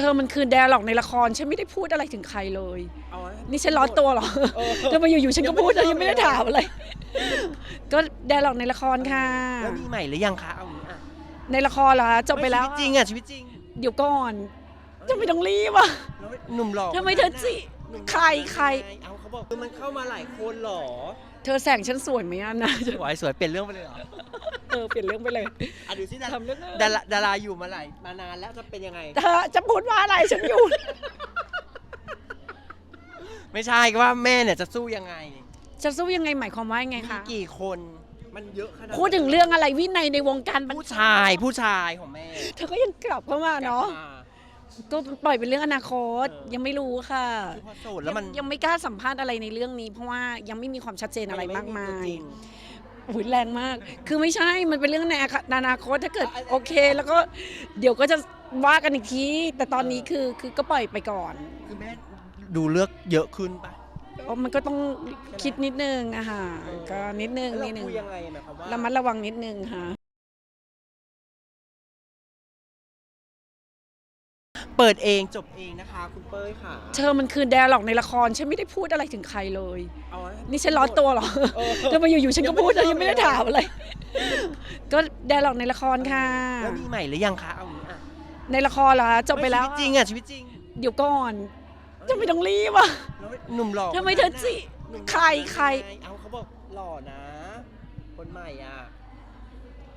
ธอมันคือแดร์ล็อกในละคร ฉันไม่ได้พูดอะไรถึงใครเลย เอาไว้ นี่ฉันร้อนตัวเหรอเออทำไมอยู่ๆฉันก็พูดยังไม่ยังไม่ได้เริ่มเลยถามอะไร ก็แดร์ล็อกในละครค่ะ แล้วมีใหม่หรือยังคะเอางี้อะในละครเหรอจบไปแล้วชีวิตจริงอะชีวิตจริงเดี๋ยวก่อนจะไม่ต้องรีบอะ แล้วหนุ่มหล่อทำไมเธอจิหนุ่มหล่อใครใคร เอาเขาบอกคือมันเข้ามาหลายคนเหรอเธอแสงฉันสวยไหมอะนะ สวยสวยเปลี่ยนเรื่องไปเลยเหรอ เออเปลี่ยนเรื่องไปเลย อะดูสิดาทำเรื่องดาราดาราอยู่มาหลายมานานแล้วจะเป็นยังไง เธอจะพูดว่าอะไรฉันอยู่ ไม่ใช่ก็ว่าแม่เนี่ยจะสู้ยังไงจะสู้ยังไงหมายความว่ายังไงมีคะกี่คนมันเยอะขนาดพูดถึงเรื่องอะไรวินัยในวงการบันผู้ชายผู้ชายของแม่เธอก็ยังกลับเข้ามาเนาะกลับมก็ปล่อยเป็นเรื่องอนาคตเออยังไม่รู้ค่ะ คือพอโสดแล้วมันยังยังไม่กล้าสัมภาษณ์อะไรในเรื่องนี้ เพราะว่ายังไม่มีความชัดเจนอะไรมากมายจริง อุ้ยแรงมาก คือไม่ใช่ มันเป็นเรื่องในอนาคตถ้าเกิดโอเค แล้วก็เดี๋ยวก็จะว่ากันอีกที แต่ตอนนี้คือคือก็ปล่อยไปก่อน คือแม่ดูเลือกเยอะขึ้นปะเพราะมันก็ต้องคิดนิดนึงอะค่ะก็นิดนึงแล้วนิดนึงเราคุยยังไงหมายความว่าระมัดระวังนิดนึงค่ะ เปิดเองจบเองนะคะ คุณเป้ยค่ะ เธอมันคือแดร์ล็อกในละคร ฉันไม่ได้พูดอะไรถึงใครเลย เอาไว้นี่ฉันร้อนตัวเหรอเออทำไมอยู่ๆฉันก็พูดยัยังงไม่ไม่ได้ได้ถามอะไร ก็แดร์ล็อกในละครค่ะ แล้วมีใหม่หรือยังคะเอางี้อะในละครเหรอจบไปแล้วชีวิตจริงอะชีวิตจริงเดี๋ยวก่อนจะไม่ต้องรีบอะ แล้วหนุ่มหล่อทำไมเธอจิหนุ่มหล่อใครใคร เอาเขาบอกหล่อนะ คนใหม่อะ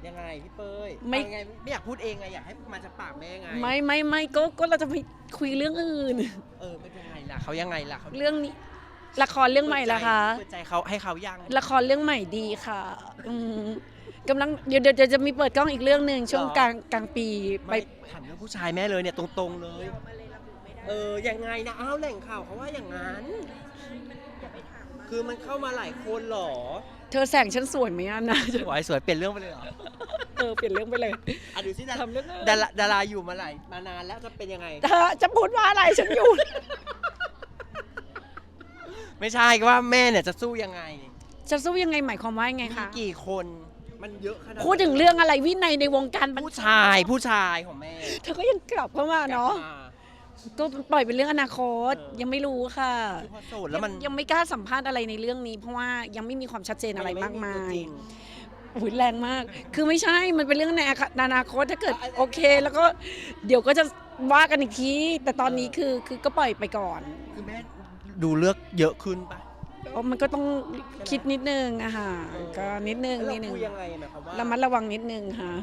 ยังไงพี่เป้ยไม่ เอาไงไม่อยากพูดเองไงอยากให้มาจากปากแม่ไงไม่ไม่ไม่ก็ก็เราจะไปคุยเรื่องอื่น เออไม่เป็นไรล่ะเขายังไงล่ะเขาเรื่องนี้ละครเรื่องใหม่ละคะเปิดใจเขาให้เขายังละครเรื่องใหม่ดีค่ะอืมกำลังเดี๋ยวเดี๋ยวเดี๋ยวจะมีเปิดกล้องอีกเรื่องหนึ่งช่วงกลางกลางปีไปไม่ถามเรื่องผู้ชายแม่เลยเนี่ยตรงๆเลย เออยังไงนะอ้าวแหล่งข่าวเขาว่าอย่างนั้น คือมันเข้ามาหลายคนเหรอเธอแสงฉันสวยไหมอะนะ สวยสวยเปลี่ยนเรื่องไปเลยเหรอเออเปลี่ยนเรื่องไปเลยอะดูสิดาทำเรื่องดาราดาราอยู่มาหลายมานานแล้วจะเป็นยังไง เธอจะพูดว่าอะไรฉันอยู่ ไม่ใช่ก็ว่าแม่เนี่ยจะสู้ยังไง จะสู้ยังไงหมายความว่ายังไงมีคะ กี่คนมันเยอะขนาดพูดถึงเรื่องอะไรวินัยในวงการบันผู้ชายผู้ชายของแม่เธอก็ยังกลับเข้ามาเนาะ กลับม ก็ปล่อยเป็นเรื่องอนาคตเออ ยังไม่รู้ค่ะคือพอโสดแล้วมันยังยังไม่กล้าสัมภาษณ์อะไรในเรื่องนี้ เพราะว่ายังไม่มีความชัดเจนอะไรมากมายจริง อุ้ยแรงมาก คือไม่ใช่ มันเป็นเรื่องในอนาคตถ้าเกิดเอาเอาโอเค แล้วก็เดี๋ยวก็จะว่ากันอีกที แต่ตอนนี้คือคือก็ปล่อยไปก่อนคือแม่ดูเลือกเยอะขึ้นปะเพราะมันก็ต้องคิดนิดนึงอะค่ะก็นิดนึงแล้วนิดนึเรางคุยยังไงหมายความว่าระมัดระวังนิดนึงค่ะ